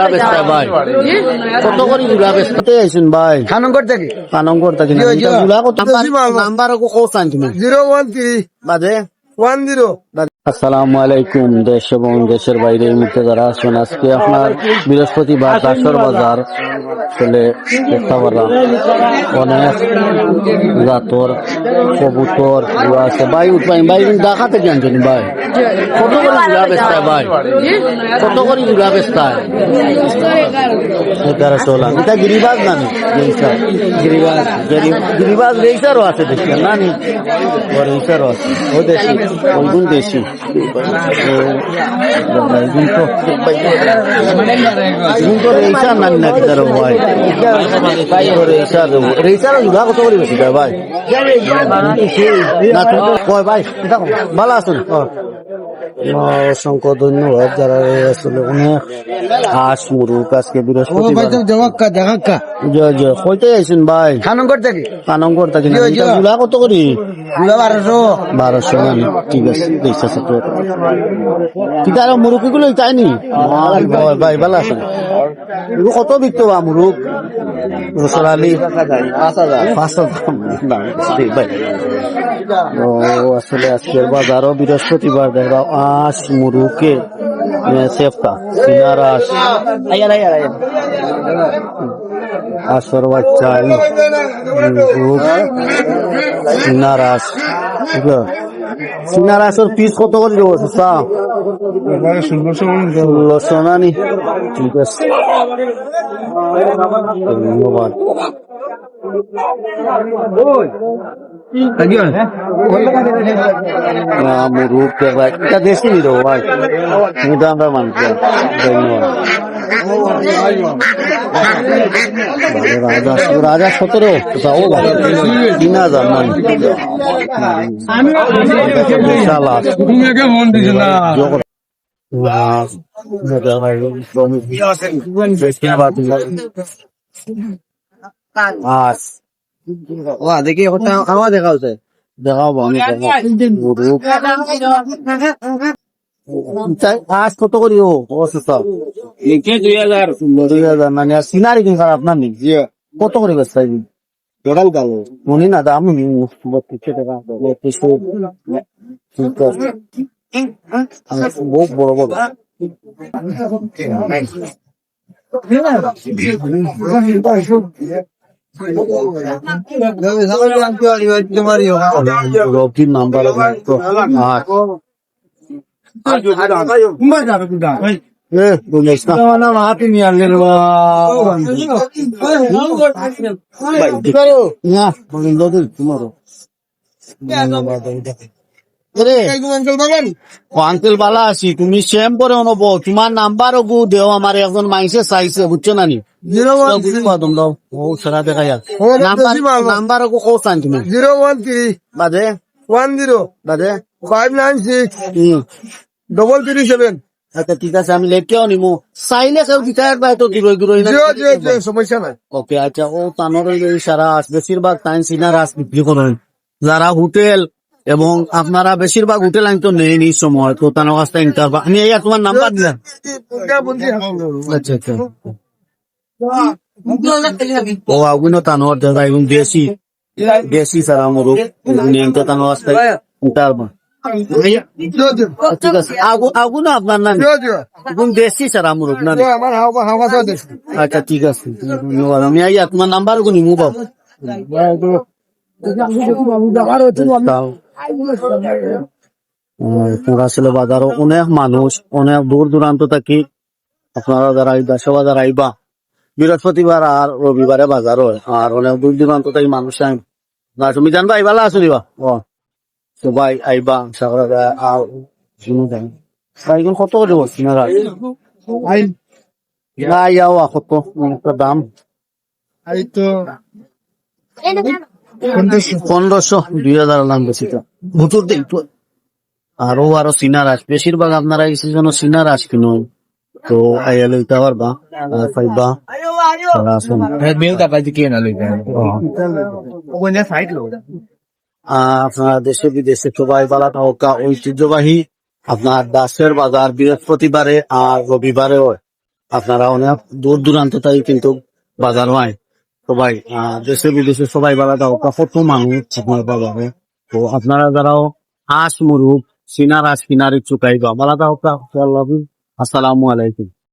জুড়া বেচতা ভাই। কত করে জুড়া বেচতে আইছেন ভাই? খানঙ্গর থেকে। কানঙ্গর থাকি। জুড়া কত নাম্বার কো কোসান তুমি জিরো ওয়ান থ্রি। বাজে। One zero. আসসালামু আলাইকুম, দেশ এবং দেশের বাইরে এই যারা আছেন, আজকে আপনার বৃহস্পতিবার দাসর বাজার চলে দেখতে পারলাম অনেক জাতর, কবুতর আছে। ভাই উঠবাই ভাই ঢাকা থেকে আনছেন, ভাই? কত করে জুড়া বেচতা ভাই? কত করে জুড়া বেচতা এগারোশো লাখ। এটা গিরিবাজ নানি রেইসার গিরিবাজ। গিরিবাজ রেইসারও আছে নানি ও রেইসারও আছে। ও দেশি ওইগুন দেশি। ভাই রেইসার নানি নাকি তার ভাই রেইসার রেইসার জুড়া কত করে বেশি ভাই না কয় ভাই ভালো আছেন অসংখ্য ধন্যবাদ যারা আসলে অনেক হাঁস মুরুক আজকে বৃহস্পতিবার। জমাক্কা জাগাক্কা জয় জয় কইতে আইছেন ভাই। খানঙ্গর থেকে? কানঙ্গর থাকি। না। জুলা কত করি? বারোশো। বারোশো না ঠিক আছে দেখছে তো আছে। মুরুকি গুলো চাইনি ভাই, ভাই ভালো এগুলো কত বিকতো বা মুরুক রসলালি পাঁচ হাজার। পাঁচ হাজার। ভাই। ও আসলে আজকের বাজারও বৃহস্পতিবার দেখলাম আঁশ মুরুকে সেফটা সিনারাস আসর বাচ্চা মুরুক সিনারাস ঠিক আছে? সিনারাসের পিস কত করে দেবো ষোলোশো না নি ঠিক আছে। ধন্যবাদ। দেশি ভাই এটা আমরা মানছি রাজা রাজা সতেরো ও তিন হাজার মান বিশাল আস জগৎ আস ও দেখি ওটা খাওয়া দেখা হচ্ছে দেখাও আমি আজ কত করি ও অসুস্থ দুই হাজার মানে সিনারি কিন্তু খারাপ না? কত করে বেচতে টোটাল কালো মনে না দাম বত্রিশশো টাকা বত্রিশশো ঠিক আছে বড় বড়। রকির নাম্বার না হাতে নিয়ে আনলেন না আঙ্কেল বালা আছি তুমি সেম করে অনব তোমার নাম্বার গু দেও আমার একজন মাইসে চাইছে বুঝছ নাম্বার গু তুমি? Zero one three. বাদে ওয়ান জিরো। বাদে five nine six. Double three seven. আচ্ছা ঠিক আছে আমি লেখকেও নিমু। চাইলে কেউ দিতে একবার তো গিরোই গিরোই না সমস্যা নাই। ওকে আচ্ছা ও তানোর এই সারা বেশিরভাগ টাইম সিনা রাস বিক্রি করেন যারা হোটেল এবং আপনারা বেশিরভাগ হোটেল আমি তো নেই নি সময় তো তানোর কাছ থেকে নিতে আমি এই তোমার নাম্বার দিলাম। আচ্ছা আচ্ছা। ও আগুন তানোর দাদা এবং দেশি দেশি সারা মরুক। তো তানোর কাছ থেকে নিতে পারবা ঠিক আছে আগুন আপনার নাম? এবং দেশি সারা আমার হাওয়া হাওয়া তো দেশ আচ্ছা ঠিক আছে। ধন্যবাদ। আমি তোমার নাম্বার নিমু বাবু বাজারও অনেক মানুষ অনেক দূর দূরান্ত থাকি আপনারা যারা এই দেশে বাজার আইবা বৃহস্পতিবার আর রবিবারে বাজার হয় আর অনেক দূর দূরান্ত থেকে মানুষ না তুমি জানবা আইবা লা আসো দিবা ও সবাই আইবা সাগরা আর শুনো যাই বাইগুন কত করে বলছি না না ইয়াও কত? একটা দাম? এই তো পনেরোশো দুই হাজার নাম বেশি তো। হুতুর দিক তো আরও আরও সিনার আস বেশিরভাগ আপনারা এই সিজনে সিনার আস কিনো তো আইয়া লইতে পারবা আর টাকা আপনার দেশে বিদেশে সবাই বালা ঐতিহ্যবাহী আপনার দাসের বাজার বৃহস্পতিবারে আর রবিবারে হয় আপনারা অনেক দূর দূরান্ত থেকে কিন্তু বাজার হয়। সবাই দেশে বিদেশে সবাই বালা দাও কত মানুষ আপনার বাজারে। তো আপনারা যারাও হাঁস মুরুগ সিনার হাঁস কিনার ইচ্ছুক দাও আসসালামু আলাইকুম।